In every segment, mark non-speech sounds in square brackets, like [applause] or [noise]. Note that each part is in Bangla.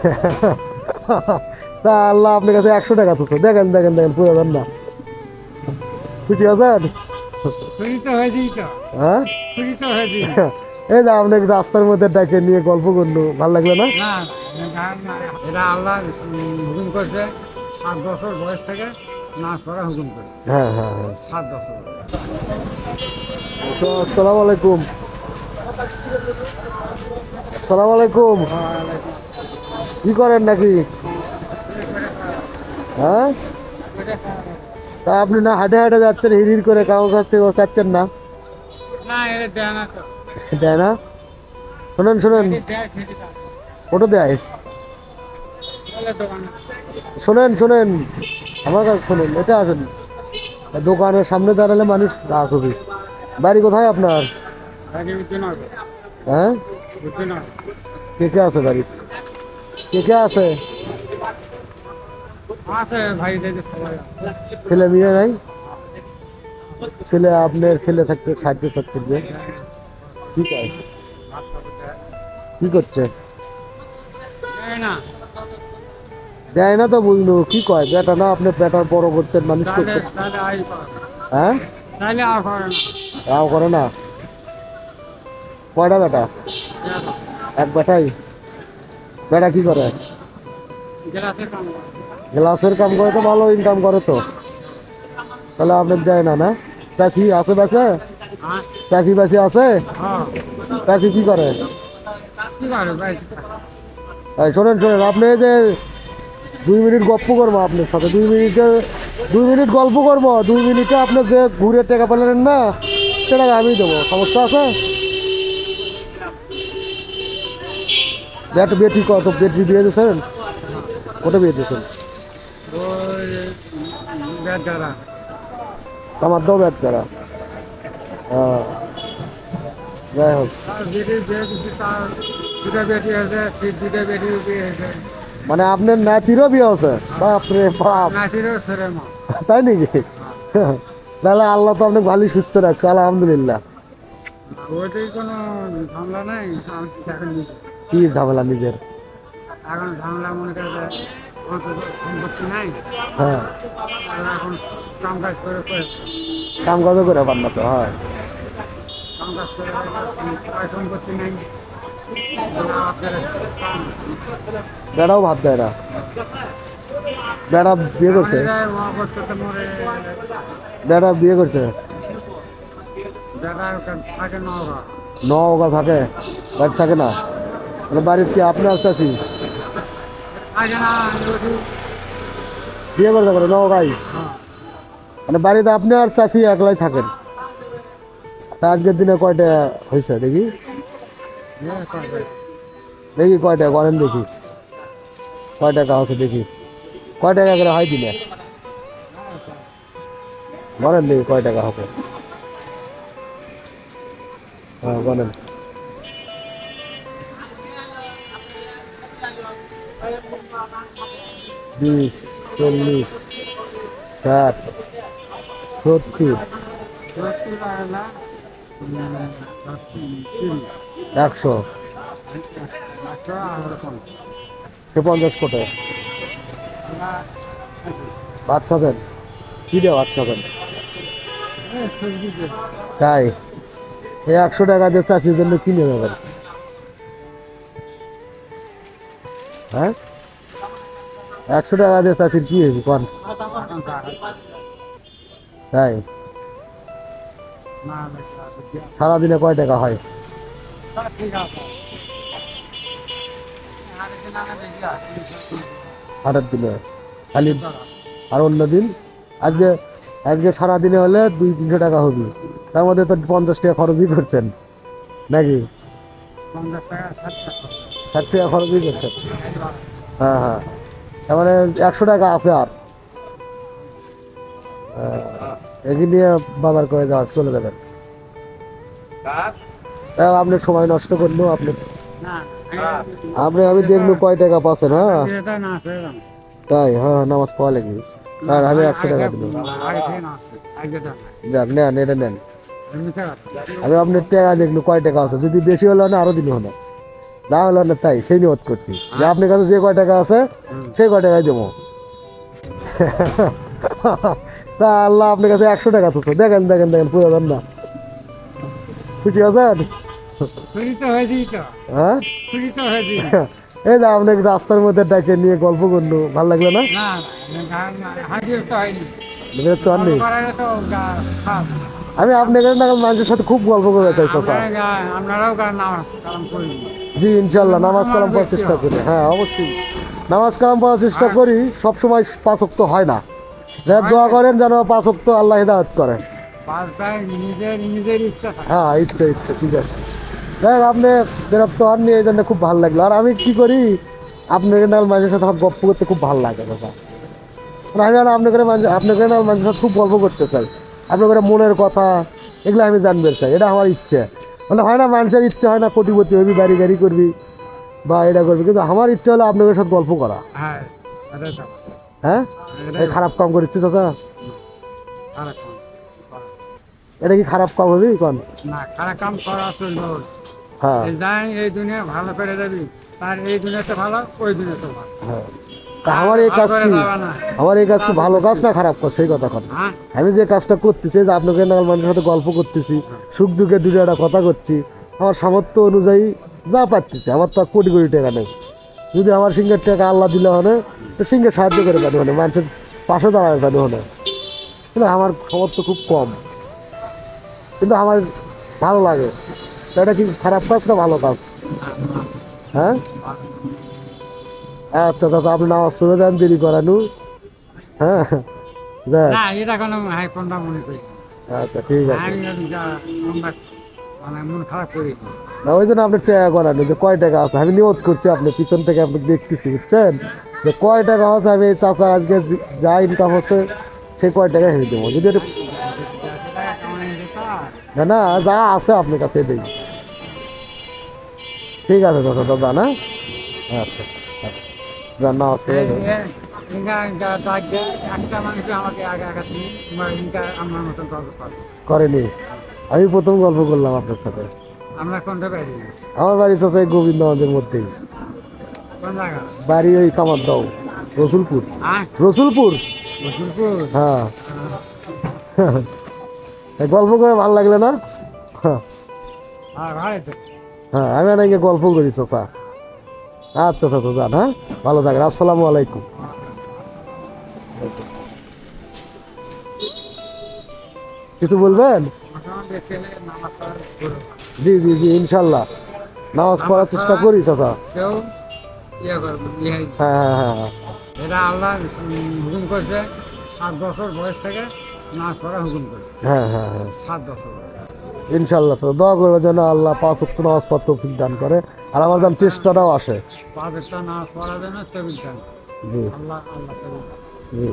[laughs] তা আল্লাহ আপনার কাছে একশো টাকা তো দেখেন দেখেন দেখেন পুরো দেন না খুশি আছেন হ্যাঁ? [laughs] এই যে আপনাকে রাস্তার মধ্যে ডাকে নিয়ে গল্প করল ভালো লাগল না? এটা আল্লাহ হুকুম করছে সাত বছর বয়স থেকে নাচ করা হুকুম করছে। হ্যাঁ হ্যাঁ হ্যাঁ। সাত বছর তো আসসালামু আলাইকুম। আসসালামু আলাইকুম। কি করেন নাকি? হ্যাঁ? তা আপনি না হাঁটে হাঁটে যাচ্ছেন হিড় করে কারোর কাছ থেকে চাচ্ছেন না? দেয় না শোনেন শোনেন। ওটা দেয়। শোনেন শোনেন। আমার কাছে শোনেন এটা আসেন। দোকানের সামনে দাঁড়ালে মানুষ রাগ হবে। বাড়ি কোথায় আপনার? হ্যাঁ? কে কে আছে বাড়ি কে কে আছে। ছেলে মেয়ে নাই? ছেলে আপনার ছেলে থাকতে সাহায্য করছে যে। কি করে ভাত খাবে দেয়। কি করছে দেয় না তো বুঝলো কি কয়? বেটা না আপনি বেটার বড় করছেন মানুষ তাহলে করছেন তাহলে আই করে হ্যাঁ? তাও করে না? কয়টা বেটা। এক বেটাই? বেটা কি করে? গ্লাসের কাম করে তো ভালো ইনকাম করে তো। তাহলে আপনার দেয় না না? চাষি আছে বেছে চাষি বাসি আছে? চাষি কি করে? শোনেন শোনেন, আপনি যে দুই মিনিট গল্প করব আপনার সাথে। দুই মিনিটে, দুই মিনিট গল্প করব। দুই মিনিটে আপনি যে ঘুরে টাকা পেলেন না সেটা আমি দেবো। সমস্যা আছে? বেট বেটি কত বেটি বিয়ে দিয়েছেন? ওটা বিয়ে দিয়েছেন? আমার দাও ব্যাট করা হ্যাঁ। যাই হোক। মানে আপনার নাতিরও বিয়ে আছে বাপরে বাপ। তাই নাকি? তাহলে আল্লাহ তো আপনাকে ভালোই সুস্থ রাখছে আলহামদুলিল্লাহ। ওইটাই কোনো ঝামেলা নাই কি ঝামেলা নিজের? এখন ঝামেলা মনে করে সম্পত্তি নাই। হ্যাঁ। এখন কাম কাজ করে করে। কাম কাজ করে পান না তো হয়। কাম কাজ করে সম্পত্তি নাই। বেড়াও ভাত দেয় না। বেড়া বিয়ে করছে? বেড়া বিয়ে করছে? দাদার থাকে বাড়ি থাকে না? বাড়ির কি আপনার চাষি বিয়ে করতে পারে ন ওগাই হ্যাঁ মানে বাড়িতে আপনি আর চাষি একলাই থাকেন? তা আজকের দিনে কয়টা হয়েছে দেখি? দেখি কয়টা করেন দেখি। কয় টাকা হচ্ছে দেখি? কয় টাকা করে হয় দিনে? বলেন দেখি কয় টাকা হবে। হ্যাঁ বলেন। বিশ, চল্লিশ, ষাট, সত্তর। একশো। পঞ্চাশ কোটে। ভাত খাবেন। কী দিয়ে ভাত খাবেন। তাই। এই একশো টাকা দিয়ে চাষির জন্য কিনে নেবেন। হ্যাঁ? একশো টাকা দিয়ে চাষির কি হয়েছে কন? তাই। সারাদিনে কয় টাকা হয়? হাটের দিনে। খালি আর অন্য দিন? আজকে আজকে সারাদিনে হলে দুই তিনশো টাকা হবে। তার মধ্যে তো পঞ্চাশ টাকা খরচই করছেন নাকি? ষাট টাকা। খরচই করছেন। হ্যাঁ হ্যাঁ। মানে একশো টাকা আছে আর। এগিয়ে নিয়ে বাজার করে যাওয়া চলে যাবেন। আপনি সময় নষ্ট করলেও আপনি। আপনি আমি দেখব কয় টাকা পাচ্ছেন হ্যাঁ। তাই হ্যাঁ নামাজ পড়া লাগবে। আর আমি একশো টাকা দিল টাকা। যাক নেন এটা নেন। আমি আপনার টাকা দেখল কয় টাকা আছে। যদি বেশি হলো না আরও দিন হলো। না হলো না তাই সেই নিয়ত করছি। যে আপনার কাছে যে কয় টাকা আছে সেই কয় টাকায় দেবো। তা আল্লাহ আপনার কাছে একশো টাকা তো দেখেন দেখেন দেখেন পুরো না খুশি আছেন? হ্যাঁ? এই যে আপনাকে রাস্তার মধ্যে ডাকে নিয়ে গল্প করল ভালো লাগল না? বিরক্ত হননি। আমি আপনাকে না মানুষের সাথে খুব গল্প করে চাই আপনারা আপনারাও করি জি ইনশাল্লাহ নামাজ কালাম পড়ার চেষ্টা করি। হ্যাঁ অবশ্যই। নামাজ কালাম পড়ার চেষ্টা করি সব সময় পাঁচক্ত হয় না। যারা দোয়া করেন যেন পাঁচক্ত আল্লাহ হিদায়ত করেন হ্যাঁ ইচ্ছা ইচ্ছা ঠিক আছে। যাই হোক, আপনি বিরক্ত হননি এই জন্য খুব ভালো লাগল। আর আমি কি করি আপনার নাল মানুষের সাথে আমার গল্প করতে খুব ভালো লাগে দাদা মানে আমি আর আপনাকে আপনাকে নাল মানুষের সাথে খুব গল্প করতে চাই। আপনার মনের কথা এগুলো আমি জানতে চাই। এটা আমার ইচ্ছে। মানে হয় না মানুষের ইচ্ছে হয় না কোটিপতি হবি বাড়ি গাড়ি করবি বা এটা করবি। কিন্তু আমার ইচ্ছে হলো আপনাদের সাথে গল্প করা। হ্যাঁ হ্যাঁ? খারাপ কাম করিচ্ছি দাদা? এটা কি খারাপ কাম হবি কন? না খারাপ কাম করা চলবে। হ্যাঁ। যাই এই দুনিয়া ভালো করে যাবি তার এই দুনিয়াতে ভালো ওই দুনিয়াতে ভালো। হ্যাঁ। তা আমার এই কাজ কি? আমার এই কাজ কি ভালো কাজ না খারাপ কাজ? সেই কথা কথা। হ্যাঁ। আমি যে কাজটা করতেছি যে আপনাকে নাগাল মানুষের সাথে গল্প করতেছি সুখ দুঃখে দুটো একটা কথা করছি আমার সামর্থ্য অনুযায়ী যা পারতেছি আমার তো আর কোটি কোটি টাকা নেই। যদি আমার সিংহের টাকা আল্লাহ দিলে হলে তো সিংহে সাহায্য করে পারি হলে মানুষের পাশে দাঁড়াবে পারি হলে। কিন্তু আমার সামর্থ্য খুব কম। কিন্তু আমার ভালো লাগে। এটা কি খারাপ কাজ না ভালো কাজ? হ্যাঁ? আচ্ছা দাদা আপনি নামাজ পড়ে দেন দেরি করানু হ্যাঁ না এটা কোনো হাই কোনটা মনে করি আচ্ছা ঠিক আছে। মানে মন না, ওই জন্য আপনি টাকা করান যে কয় টাকা আছে। আমি নিয়োগ করছি আপনি পিছন থেকে আপনি দেখতেছি বুঝছেন? যে কয় টাকা আছে আমি এই চাষার আজকে যা ইনকাম হচ্ছে সেই কয় টাকা হেরে দেবো। যদি না না যা আছে আপনার কাছে দেই। ঠিক আছে দাদা দাদা না? আচ্ছা। যান নামাজ পড়ে একটা মানুষ আমাকে আগে আঘাত ইনকা আমার মতন গল্প করে। করেনি? আমি প্রথম গল্প করলাম আপনার সাথে। আমরা কোনটা পারি আমার বাড়ি চাষা গোবিন্দগঞ্জের মধ্যেই। কোন জায়গা? বাড়ি ওই কামার দাও রসুলপুর রসুলপুর? রসুলপুর? হ্যাঁ। গল্প করে ভালো লাগলে না? হ্যাঁ হ্যাঁ আমি অনেকে গল্প করি চাচা আচ্ছা চাচা যান হ্যাঁ? ভালো থাকেন আসসালামু আলাইকুম। কিছু বলবেন? নামাজ। জি জি জি ইনশাল্লাহ। নামাজ পড়ার চেষ্টা করি চাচা। কেউ ইয়ে ইয়ে হ্যাঁ হ্যাঁ হ্যাঁ এটা আল্লাহ হুকুম করছে সাত বছর বয়স থেকে নাচ পড়া হুকুম করছে। হ্যাঁ হ্যাঁ হ্যাঁ। সাত বছর। ইনশাল্লাহ চাচা দোয়া করবে যেন আল্লাহ পাঁচ উক্ত নামাজ পড়তে তৌফিক দান করে আর আমার যেন চেষ্টাটাও আসে। জি। জি।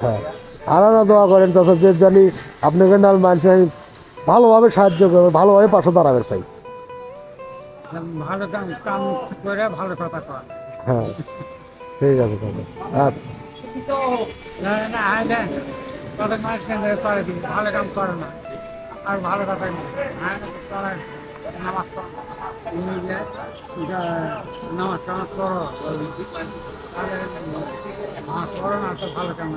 হ্যাঁ। আর না দোয়া করেন চাচা যে জানি আপনাকে নাল মানুষ ভালোভাবে সাহায্য করবে ভালোভাবে পাশে দাঁড়াবে তাই। ভালো কাম কাম করে ভালো কথা কয়। হ্যাঁ। ঠিক আছে আচ্ছা না না আয় দেন কত মাস কেন করে দিবি। ভালো কাম করে না। আর ভালো কথা হ্যাঁ? তারা নামাজ এটা নামাজ কামাজ করো তাহলে করো না, তো ভালো কাম